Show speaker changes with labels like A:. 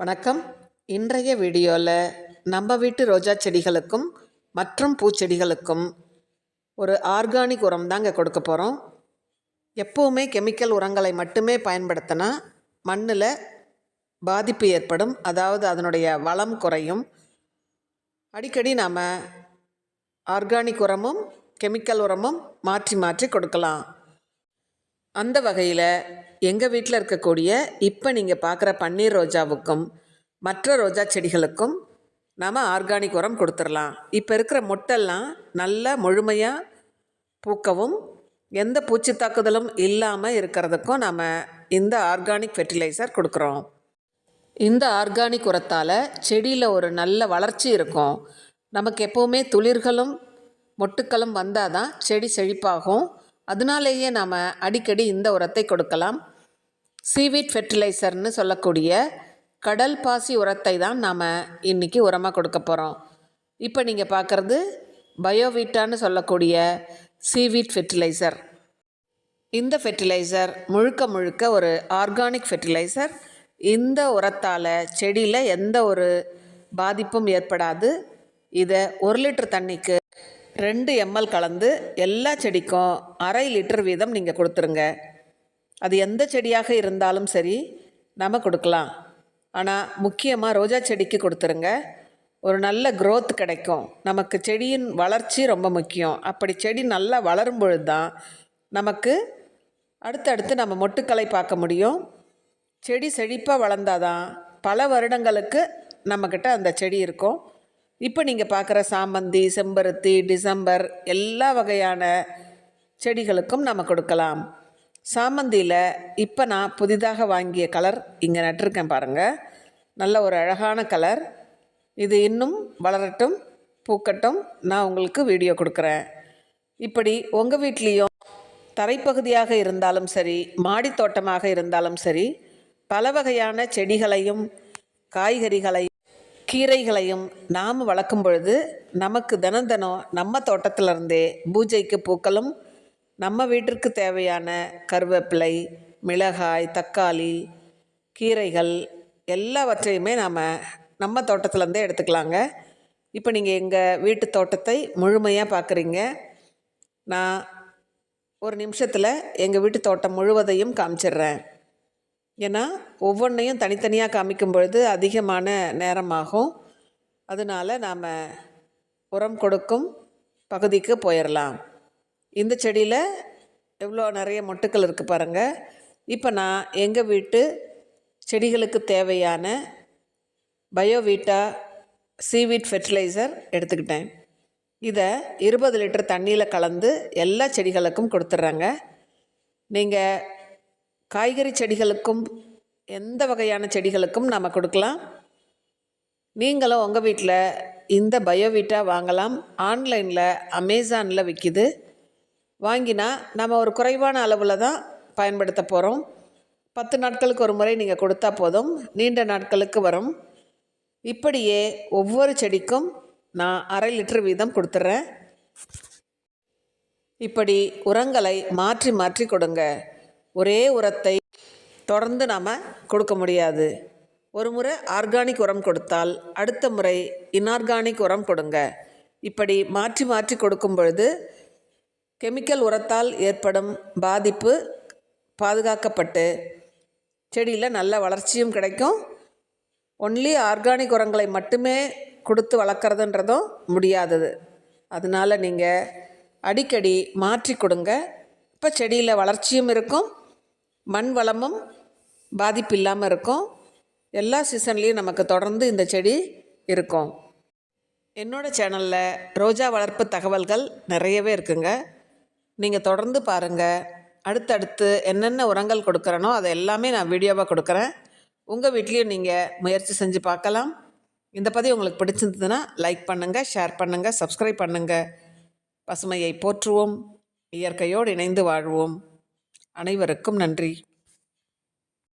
A: வணக்கம். இன்றைய வீடியோவில் நம்ம வீட்டு ரோஜா செடிகளுக்கும் மற்றும் பூச்செடிகளுக்கும் ஒரு ஆர்கானிக் உரம் தாங்க கொடுக்க போகிறோம் எப்போவுமே கெமிக்கல் உரங்களை மட்டுமே பயன்படுத்தினா மண்ணில் பாதிப்பு ஏற்படும். அதாவது அதனுடைய வளம் குறையும். அடிக்கடி நாம் ஆர்கானிக் உரமும் கெமிக்கல் உரமும் மாற்றி மாற்றி கொடுக்கலாம். அந்த வகையில் எங்கள் வீட்டில் இருக்கக்கூடிய இப்போ நீங்கள் பார்க்குற பன்னீர் ரோஜாவுக்கும் மற்ற ரோஜா செடிகளுக்கும் நாம் ஆர்கானிக் உரம் கொடுத்துடலாம் இப்போ இருக்கிற மொட்டெல்லாம் நல்லா முழுமையாக பூக்கவும் எந்த பூச்சி தாக்குதலும் இல்லாமல் இருக்கிறதுக்கும் நாம் இந்த ஆர்கானிக் ஃபெர்டிலைசர் கொடுக்குறோம். இந்த ஆர்கானிக் உரத்தால் செடியில் ஒரு நல்ல வளர்ச்சி இருக்கும். நமக்கு எப்போவுமே துளிர்களும் மொட்டுக்களும் வந்தால் தான் செடி செழிப்பாகும். அதனாலேயே நாம் அடிக்கடி இந்த உரத்தை கொடுக்கலாம். சீவீட் ஃபெர்டிலைசர்னு சொல்லக்கூடிய கடல் பாசி உரத்தை தான் நாம் இன்றைக்கி உரமாக கொடுக்க போகிறோம் இப்போ நீங்கள் பார்க்குறது பயோவீட்டான்னு சொல்லக்கூடிய சீவீட் ஃபெர்டிலைசர். இந்த ஃபெர்டிலைசர் முழுக்க முழுக்க ஒரு ஆர்கானிக் ஃபெர்டிலைசர். இந்த உரத்தால் செடியில் எந்த ஒரு பாதிப்பும் ஏற்படாது. இதை ஒரு லிட்டர் தண்ணிக்கு ரெண்டு எம்எல் கலந்து எல்லா செடிக்கும் அரை லிட்டர் வீதம் நீங்கள் கொடுத்துருங்க. அது எந்த செடியாக இருந்தாலும் சரி நம்ம கொடுக்கலாம். ஆனால் முக்கியமாக ரோஜா செடிக்கு கொடுத்துருங்க. ஒரு நல்ல க்ரோத் கிடைக்கும். நமக்கு செடியின் வளர்ச்சி ரொம்ப முக்கியம். அப்படி செடி நல்லா வளரும் பொழுது தான் நமக்கு அடுத்தடுத்து நம்ம மொட்டுக்களை பார்க்க முடியும். செடி செழிப்பாக வளர்ந்தாதான் பல வருடங்களுக்கு நம்மக்கிட்ட அந்த செடி இருக்கும். இப்போ நீங்கள் பார்க்குற சாமந்தி செம்பருத்தி டிசம்பர் எல்லா வகையான செடிகளுக்கும் நம்ம கொடுக்கலாம். சாமந்தியில் இப்போ நான் புதிதாக வாங்கிய கலர் இங்கே நட்டிருக்கேன் பாருங்கள் நல்ல ஒரு அழகான கலர். இது இன்னும் வளரட்டும் பூக்கட்டும். நான் உங்களுக்கு வீடியோ கொடுக்குறேன். இப்படி உங்கள் வீட்லேயும் தரைப்பகுதியாக இருந்தாலும் சரி மாடித்தோட்டமாக இருந்தாலும் சரி பல வகையான செடிகளையும் காய்கறிகளையும் கீரைகளையும் நாம் வளர்க்கும் பொழுது நமக்கு தினம் தினம் நம்ம தோட்டத்திலிருந்தே பூஜைக்கு பூக்களும் நம்ம வீட்டிற்கு தேவையான கருவேப்பிலை மிளகாய் தக்காளி கீரைகள் எல்லாவற்றையுமே நாம் நம்ம தோட்டத்திலேருந்தே எடுத்துக்கலாங்க. இப்போ நீங்கள் எங்கள் வீட்டு தோட்டத்தை முழுமையாக பார்க்குறீங்க. நான் ஒரு நிமிஷத்தில் எங்கள் வீட்டு தோட்டம் முழுவதையும் காமிச்சிடுறேன். ஏன்னா ஒவ்வொன்றையும் தனித்தனியாக காமிக்கும் பொழுது அதிகமான நேரமாகும். அதனால் நாம் உரம் கொடுக்கும் பகுதிக்கு போயிடலாம் இந்த செடியில் எவ்வளோ நிறைய மொட்டுக்கள் இருக்குது பாருங்கள் இப்போ நான் எங்கள் வீட்டு செடிகளுக்கு தேவையான பயோவீட்டா சீவீட் ஃபெர்டிலைசர் எடுத்துக்கிட்டேன். இதை இருபது லிட்டர் தண்ணியில் கலந்து எல்லா செடிகளுக்கும் கொடுத்துட்றாங்க நீங்கள் காய்கறி செடிகளுக்கும் எந்த வகையான செடிகளுக்கும் நாம் கொடுக்கலாம். நீங்களும் உங்கள் வீட்டில் இந்த பயோவீட்டா வாங்கலாம். ஆன்லைனில் அமேசானில் விற்கிது வாங்கினா நம்ம ஒரு குறைவான அளவில் தான் பயன்படுத்த போகிறோம் பத்து நாட்களுக்கு ஒரு முறை நீங்கள் கொடுத்தா போதும். நீண்ட நாட்களுக்கு வரும். இப்படியே ஒவ்வொரு செடிக்கும் நான் அரை லிட்டர் வீதம் கொடுத்துட்றேன் இப்படி உரங்களை மாற்றி மாற்றி கொடுங்க. ஒரே உரத்தை தொடர்ந்து நாம் கொடுக்க முடியாது. ஒரு முறை ஆர்கானிக் உரம் கொடுத்தால் அடுத்த முறை இன்ஆர்கானிக் உரம் கொடுங்க. இப்படி மாற்றி மாற்றி கொடுக்கும் பொழுது கெமிக்கல் உரத்தால் ஏற்படும் பாதிப்பு பாதுகாக்கப்பட்டு செடியில் நல்ல வளர்ச்சியும் கிடைக்கும். ஒன்லி ஆர்கானிக் உரங்களை மட்டுமே கொடுத்து வளர்க்குறதுன்றதும் முடியாதது. அதனால் நீங்கள் அடிக்கடி மாற்றி கொடுங்க. இப்போ செடியில் வளர்ச்சியும் இருக்கும். மண் வளமும் பாதிப்பு இல்லாமல் இருக்கும். எல்லா சீசன்லேயும் நமக்கு தொடர்ந்து இந்த செடி இருக்கும். என்னோடய சேனலில் ரோஜா வளர்ப்பு தகவல்கள் நிறையவே இருக்குங்க. நீங்கள் தொடர்ந்து பாருங்கள் அடுத்தடுத்து என்னென்ன உரங்கள் கொடுக்குறனோ அதை எல்லாமே நான் வீடியோவாக கொடுக்குறேன். உங்கள் வீட்லேயும் நீங்கள் முயற்சி செஞ்சு பார்க்கலாம். இந்த பதிவு உங்களுக்கு பிடிச்சிருந்ததுன்னா லைக் பண்ணுங்கள் ஷேர் பண்ணுங்கள் சப்ஸ்கிரைப் பண்ணுங்கள் பசுமையை போற்றுவோம். இயற்கையோடு இணைந்து வாழ்வோம். அனைவருக்கும் நன்றி.